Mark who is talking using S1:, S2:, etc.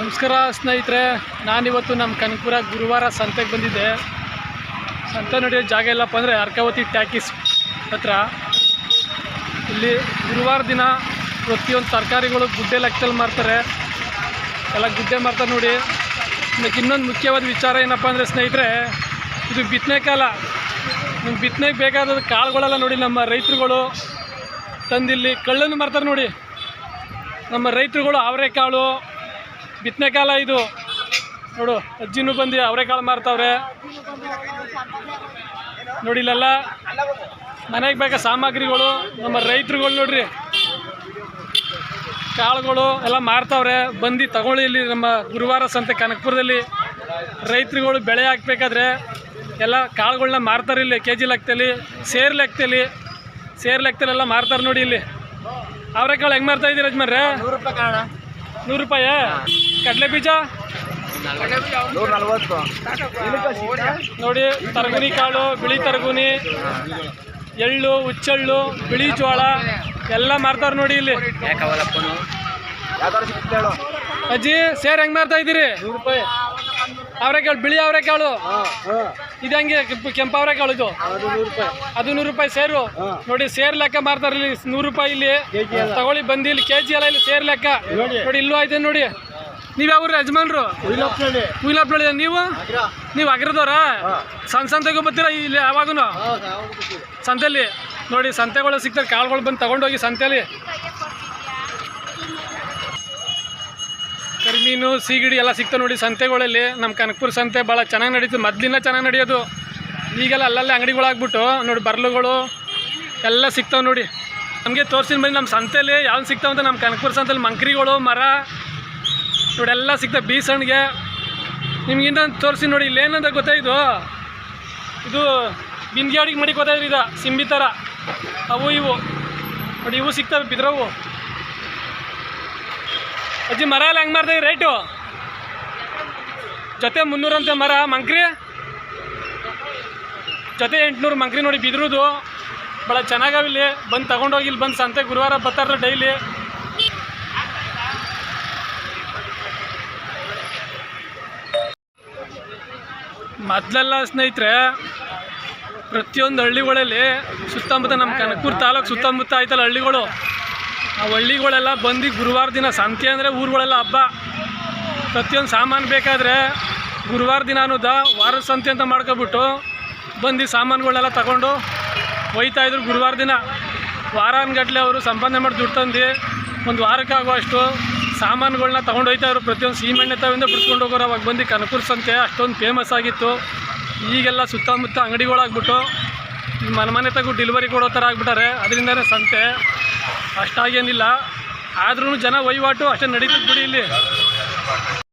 S1: ನಮಸ್ಕಾರ ಸ್ನೇಹಿತರೆ, ನಾನಿವತ್ತು ನಮ್ಮ ಕನಕಪುರ ಗುರುವಾರ ಸಂತೆಗೆ ಬಂದಿದ್ದೆ. ಸಂತೆ ನಡೆಯೋ ಜಾಗ ಎಲ್ಲಪ್ಪ ಅಂದರೆ ಅರ್ಕಾವತಿ ಟ್ಯಾಕಿಸ್ ಹತ್ರ. ಇಲ್ಲಿ ಗುರುವಾರ ದಿನ ಪ್ರತಿಯೊಂದು ತರಕಾರಿಗಳು ಗುಡ್ಡೆ ಲೆಕ್ಕದಲ್ಲಿ ಮಾರ್ತಾರೆ. ಎಲ್ಲ ಗುಡ್ಡೆ ಮಾರ್ತಾರೆ ನೋಡಿ. ಅದಕ್ಕೆ ಇನ್ನೊಂದು ಮುಖ್ಯವಾದ ವಿಚಾರ ಏನಪ್ಪ ಅಂದರೆ ಸ್ನೇಹಿತರೆ, ಇದು ಬಿತ್ತನೆ ಕಾಲ. ನಿಮ್ಗೆ ಬಿತ್ತನೆಗೆ ಬೇಕಾದ ಕಾಳುಗಳೆಲ್ಲ ನೋಡಿ, ನಮ್ಮ ರೈತರುಗಳು ತಂದಿಲ್ಲಿ ಕಳ್ಳನ್ನು ಮಾರ್ತಾರೆ ನೋಡಿ. ನಮ್ಮ ರೈತರುಗಳು ಅವರೆಕಾಳು ಬಿತ್ತನೆ ಕಾಲ ಇದು. ನೋಡು ಅಜ್ಜಿನೂ ಬಂದು ಅವರೆಕಾಳು ಮಾರ್ತಾವ್ರೆ. ನೋಡಿ ಇಲ್ಲೆಲ್ಲ ಮನೆಗೆ ಬೇಕಾ ಸಾಮಗ್ರಿಗಳು ನಮ್ಮ ರೈತರುಗಳು ನೋಡ್ರಿ. ಕಾಳುಗಳು ಎಲ್ಲ ಮಾರ್ತಾವ್ರೆ. ಬಂದು ತಗೊಳ್ಳಿ ಇಲ್ಲಿ ನಮ್ಮ ಗುರುವಾರ ಸಂತೆ ಕನಕಪುರದಲ್ಲಿ. ರೈತರುಗಳು ಬೆಳೆ ಹಾಕ್ಬೇಕಾದ್ರೆ ಎಲ್ಲ ಕಾಳುಗಳನ್ನ ಮಾರ್ತಾರೆ ಇಲ್ಲಿ ಕೆ ಜಿ ಲೆಕ್ಕದಲ್ಲಿ ಸೇರ್ ಲೆಕ್ಕದಲ್ಲಿ. ಸೇರ್ ಲೆಕ್ಕದಲ್ಲೆಲ್ಲ ಮಾರ್ತಾರೆ ನೋಡಿ ಇಲ್ಲಿ. ಅವರೆಕಾಳು ಹೆಂಗೆ ಮಾರ್ತಾ ಇದ್ದೀರಾ ಯಜಮಾನ್ರೆ?
S2: ನೂರು ರೂಪಾಯಿ
S1: ನೂರು ರೂಪಾಯಿ? ಕಡಲೆ ಬೀಜ? ನೋಡಿ ತರಗುನಿ ಕಾಳು ಬಿಳಿ ತರಗುನಿ ಎಳ್ಳು ಹುಚ್ಚೆಳ್ಳು ಬಿಳಿ ಜೋಳ ಎಲ್ಲ ಮಾರ್ತಾರ ನೋಡಿ ಇಲ್ಲಿ. ಅಜ್ಜಿ ಸೇರ್ ಹೆಂಗ್ ಮಾರ್ತಾ ಇದ್ದೀರಿ? ಅವರೆಕಾಳು ಬಿಳಿ ಅವರೆಕಾಳು? ಇದು ಹೆಂಗೆ? ಕೆಂಪು- ಅವರೆಕಾಳು ಇದು?
S2: ಅದು ನೂರು ರೂಪಾಯಿ
S1: ಸೇರು. ನೋಡಿ ಸೇರ್ ಲೆಕ್ಕ ಮಾರ್ತಾರ ಇಲ್ಲಿ ನೂರು ರೂಪಾಯಿ ಇಲ್ಲಿ.
S2: ಕೆಜಿ.
S1: ತಗೊಳ್ಳಿ ಬಂದಿ ಇಲ್ಲಿ ಕೆ ಜಿ ಎಲ್ಲ ಇಲ್ಲಿ ಸೇರ್ ಲೆಕ್ಕ.
S2: ನೋಡಿ.
S1: ನೋಡಿ ಇಲ್ಲೂ ಐತೆ ನೋಡಿ. ನೀವು ಯಾವ್ರ ಯಜಮಾನ್ರು? ಹುಯಿಲಪ್ನಳ್ಳಿ ನೀವು? ನೀವು ಅಗ್ರದವ್ರಾ?
S2: ಹಾಂ.
S1: ಸಣ್ಣ ಸಂತೆಗೂ ಬರ್ತೀರಾ ಇಲ್ಲಿ ಯಾವಾಗೂ ಸಂತೆಯಲ್ಲಿ ನೋಡಿ ಸಂತೆಗಳು ಸಿಗ್ತಾರೆ ಕಾಳುಗಳು ಬಂದು ತಗೊಂಡೋಗಿ ಸಂತೆಯಲ್ಲಿ ಕರಿಮೀನು ಸೀಗಡಿ ಎಲ್ಲ ಸಿಗ್ತಾವೆ ನೋಡಿ ಸಂತೆಗಳಲ್ಲಿ. ನಮ್ಮ ಕನಕಪುರ ಸಂತೆ ಭಾಳ ಚೆನ್ನಾಗಿ ನಡೀತು. ಮೊದ್ಲಿಂದ ಚೆನ್ನಾಗಿ ನಡೆಯೋದು. ಈಗೆಲ್ಲ ಅಲ್ಲಲ್ಲೇ ಅಂಗಡಿಗಳಾಗ್ಬಿಟ್ಟು ನೋಡಿ ಬರ್ಲುಗಳು ಎಲ್ಲ ಸಿಗ್ತಾವೆ ನೋಡಿ. ನಮಗೆ ತೋರಿಸಿದ ಮೇಲೆ ನಮ್ಮ ಸಂತೆಯಲ್ಲಿ ಯಾವ್ದು ಸಿಗ್ತಾವಂತ ಅಂತ ನಮ್ಮ ಕನಕಪುರ ಸಂತೆಯಲ್ಲಿ ಮಂಕ್ರಿಗಳು ಮರ ನೋಡಿ ಎಲ್ಲ ಸಿಗ್ತವೆ ಬೀಸಣ್ಣಿಗೆ ನಿಮ್ಗೆ ಇನ್ನೊಂದು ತೋರಿಸಿ ನೋಡಿ, ಇಲ್ಲೇನಂತ ಗೊತ್ತಾ ಇದು? ಇದು ಅಡಿಗೆ ಮಾಡಿ ಗೊತ್ತಾಯ್ತು ಇದು ಸಿಂಬಿ ಥರ ಅವು ಇವು. ನೋಡಿ, ಇವು ಸಿಗ್ತವೆ ಬಿದ್ರವು. ಅಜ್ಜಿ, ಮರ ಎಲ್ಲ ಹೆಂಗೆ ಮಾಡ್ತಾ ರೇಟು ಜೊತೆ ಮುನ್ನೂರಂತೆ ಮರ, ಮಂಕ್ರಿ? ಜೊತೆ ಎಂಟುನೂರು ಮಂಕ್ರಿ ನೋಡಿ ಬಿದ್ರುದು. ಭಾಳ ಇಲ್ಲಿ ಬಂದು ತಗೊಂಡೋಗಿ ಇಲ್ಲಿ ಬಂದು ಸಂತೆ ಗುರುವಾರ ಬರ್ತಾರೆ ಡೈಲಿ. ಮೊದಲೆಲ್ಲ ಸ್ನೇಹಿತರೆ, ಪ್ರತಿಯೊಂದು ಹಳ್ಳಿಗಳಲ್ಲಿ ಸುತ್ತಮುತ್ತ ನಮ್ಮ ಕನಕೂರು ತಾಲೂಕು ಸುತ್ತಮುತ್ತ ಆಯ್ತಲ್ಲ ಹಳ್ಳಿಗಳು, ಆ ಹಳ್ಳಿಗಳೆಲ್ಲ ಬಂದು ಗುರುವಾರ ದಿನ ಸಂತೆ ಅಂದರೆ ಊರುಗಳೆಲ್ಲ ಹಬ್ಬ. ಪ್ರತಿಯೊಂದು ಸಾಮಾನು ಬೇಕಾದರೆ ಗುರುವಾರ ದಿನ ಅನ್ನೋದ ವಾರದ ಸಂತೆ ಅಂತ ಮಾಡ್ಕೊಬಿಟ್ಟು ಬಂದು ಸಾಮಾನುಗಳನ್ನೆಲ್ಲ ತಗೊಂಡು ಒಯ್ತಾ ಇದ್ರು ಗುರುವಾರ ದಿನ. ವಾರಾನ್ಗಟ್ಲೆ ಅವರು ಸಂಪಾದನೆ ಮಾಡಿ ದುಡ್ಡು ತಂದು ಒಂದು ವಾರಕ್ಕಾಗುವಷ್ಟು ಸಾಮಾನುಗಳನ್ನ ತೊಗೊಂಡು ಹೋಯ್ತಾ ಇದ್ರು. ಪ್ರತಿಯೊಂದು ಸೀಮೆಣ್ಣೆ ತಾವಿಂದ ಬಿಡ್ಸ್ಕೊಂಡು ಹೋಗೋರು ಅವಾಗ ಬಂದು ಕನಕೂರು ಸಂತೆ, ಅಷ್ಟೊಂದು ಫೇಮಸ್ ಆಗಿತ್ತು. ಈಗೆಲ್ಲ ಸುತ್ತಮುತ್ತ ಅಂಗಡಿಗಳಾಗ್ಬಿಟ್ಟು ಮನ ಮನೆ ತಗೋ ಡೆಲಿವರಿ ಕೊಡೋ ಥರ ಆಗ್ಬಿಟ್ಟಾರೆ. ಅದರಿಂದನೇ ಸಂತೆ. ಅಷ್ಟಾಗೇನಿಲ್ಲ. ಆದ್ರೂ ಜನ ವಹಿವಾಟು ಅಷ್ಟೇ ನಡೀತದೆ ಬಿಡಿ ಇಲ್ಲಿ.